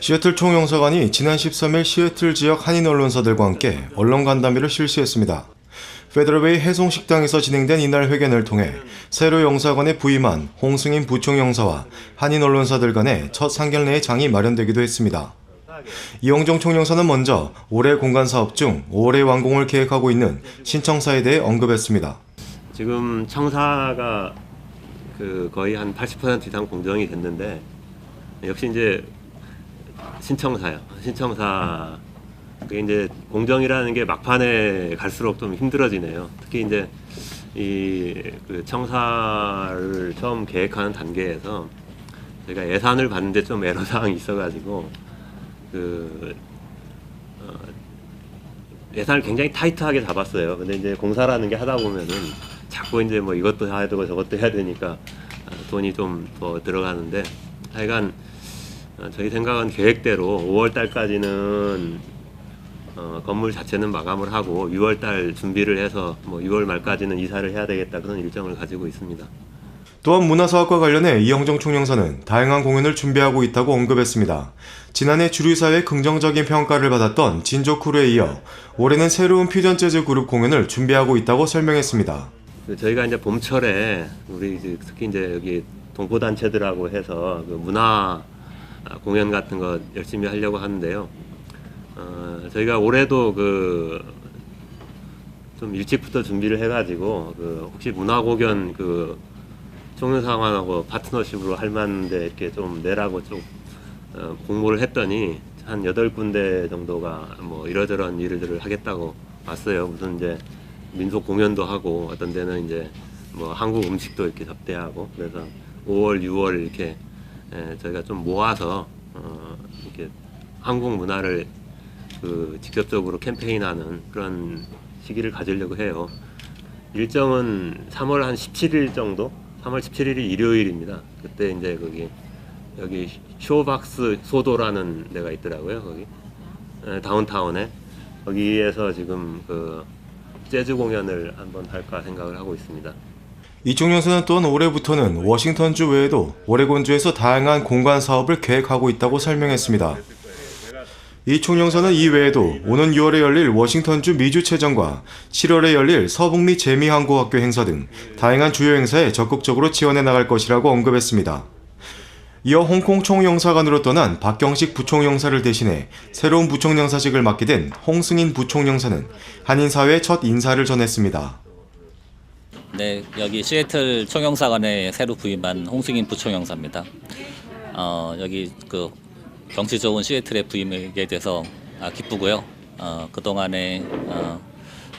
시애틀 총영사관이 지난 13일 시애틀 지역 한인 언론사들과 함께 언론 간담회를 실시했습니다. 페더럴웨이 해송식당에서 진행된 이날 회견을 통해 새로 영사관에 부임한 홍승인 부총영사와 한인 언론사들 간의 첫 상견례의 장이 마련되기도 했습니다. 이영종 총영사는 먼저 올해 공간 사업 중 올해 완공을 계획하고 있는 신청사에 대해 언급했습니다. 지금 청사가 그 거의 한 80% 이상 공정이 됐는데 역시 이제 신청사요. 신청사 그게 이제 공정이라는 게 막판에 갈수록 좀 힘들어지네요. 특히 이제 이그 청사를 처음 계획하는 단계에서 저희가 예산을 받는데 좀 애로 사항이 있어가지고 그 어, 예산을 굉장히 타이트하게 잡았어요. 근데 이제 공사라는 게 하다 보면은 자꾸 이제 뭐 이것도 해야 되고 저것도 해야 되니까 어, 돈이 좀 더 들어가는데 하여간 어, 저희 생각은 계획대로 5월 달까지는 어, 건물 자체는 마감을 하고 6월 달 준비를 해서 뭐 6월 말까지는 이사를 해야 되겠다 그런 일정을 가지고 있습니다. 또한 문화사업과 관련해 이영정 총영사는 다양한 공연을 준비하고 있다고 언급했습니다. 지난해 주류사회 긍정적인 평가를 받았던 진조쿠르에 이어 올해는 새로운 퓨전 재즈 그룹 공연을 준비하고 있다고 설명했습니다. 그 저희가 이제 봄철에 우리 이제 특히 이제 여기 동포 단체들하고 해서 그 문화 공연 같은 거 열심히 하려고 하는데요. 어, 저희가 올해도 그 좀 일찍부터 준비를 해가지고 그 혹시 문화 공연 그 총연상관하고 파트너십으로 할 만한데 이렇게 좀 내라고 좀 어, 공모를 했더니 한 여덟 군데 정도가 뭐 이러저런 일들을 하겠다고 왔어요. 무슨 이제 민속 공연도 하고 어떤 데는 이제 뭐 한국 음식도 이렇게 접대하고 그래서 5월, 6월 이렇게 에, 저희가 좀 모아서 어, 이렇게 한국 문화를 그 직접적으로 캠페인하는 그런 시기를 가지려고 해요. 일정은 3월 한 17일 정도, 3월 17일이 일요일입니다. 그때 이제 거기 여기 쇼박스 소도라는 데가 있더라고요. 거기 에, 다운타운에 거기에서 지금 그 재즈 공연을 한번 할까 생각을 하고 있습니다. 이 총영사는 또한 올해부터는 워싱턴주 외에도 오레곤주에서 다양한 공간 사업을 계획하고 있다고 설명했습니다. 이 총영사는 이 외에도 오는 6월에 열릴 워싱턴주 미주체전과 7월에 열릴 서북미 재미항공학교 행사 등 다양한 주요 행사에 적극적으로 지원해 나갈 것이라고 언급했습니다. 이어 홍콩 총영사관으로 떠난 박경식 부총영사를 대신해 새로운 부총영사직을 맡게 된 홍승인 부총영사는 한인사회에 첫 인사를 전했습니다. 네, 여기 시애틀 총영사관에 새로 부임한 홍승인 부총영사입니다. 어, 여기 그 경치 좋은 시애틀에 부임하게 돼서 아, 기쁘고요. 어, 그 동안에 어,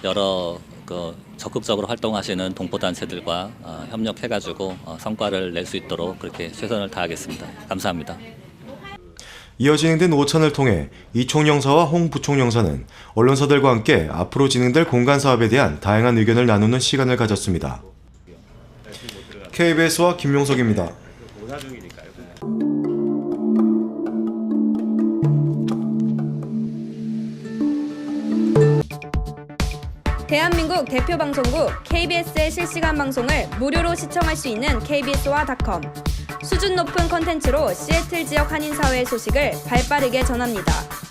여러 그 적극적으로 활동하시는 동포 단체들과 어, 협력해가지고 어, 성과를 낼 수 있도록 그렇게 최선을 다하겠습니다. 감사합니다. 이어 진행된 오찬을 통해 이 총영사와 홍 부총영사는 언론사들과 함께 앞으로 진행될 공간 사업에 대한 다양한 의견을 나누는 시간을 가졌습니다. KBS와 김용석입니다. 대한민국 대표 방송국 KBS의 실시간 방송을 무료로 시청할 수 있는 KBS와.com 수준 높은 컨텐츠로 시애틀 지역 한인 사회의 소식을 발빠르게 전합니다.